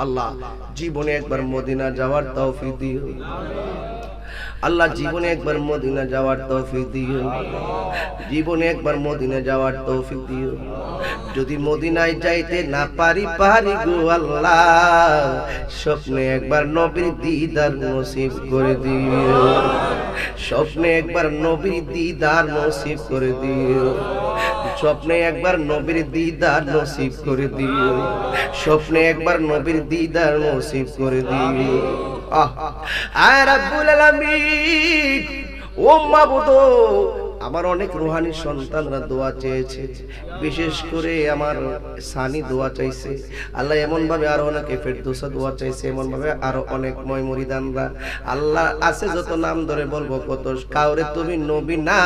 আল্লাহ, জীবনে একবার মদিনা যাওয়ার তৌফিক দিও। আল্লাহ, জীবনে একবার মদিনা যাওয়ার তৌফিক দিও। জীবনে একবার মদিনা যাওয়ার তৌফিক দিও। যদি মদিনায় যাইতে না পারি পারি গো আল্লাহ, স্বপ্নে একবার নবীর দিদার নসিব করে দিও। স্বপ্নে একবার নবীর দিদার নসিব করে দিও। স্বপ্নে একবার নবীর দিদার নসিব করে দিও। স্বপ্নে একবার নবীর দিদার নসিব করে দিও। আহ, আয় রাব্বুল আলামিন। ও মাবুদো, আমার অনেক রুহানি সন্তানরা দোয়া চেয়েছে। বিশেষ করে আমার সানি দোয়া চাইছে। আল্লাহ এমন ভাবে আরও অনেকে ফেরদৌসা দোয়া চাইছে এমন ভাবে আরও অনেক ময়মরিদানরা আল্লাহ আছে যত নাম ধরে বলব, কত কাউরে তুমি নবী না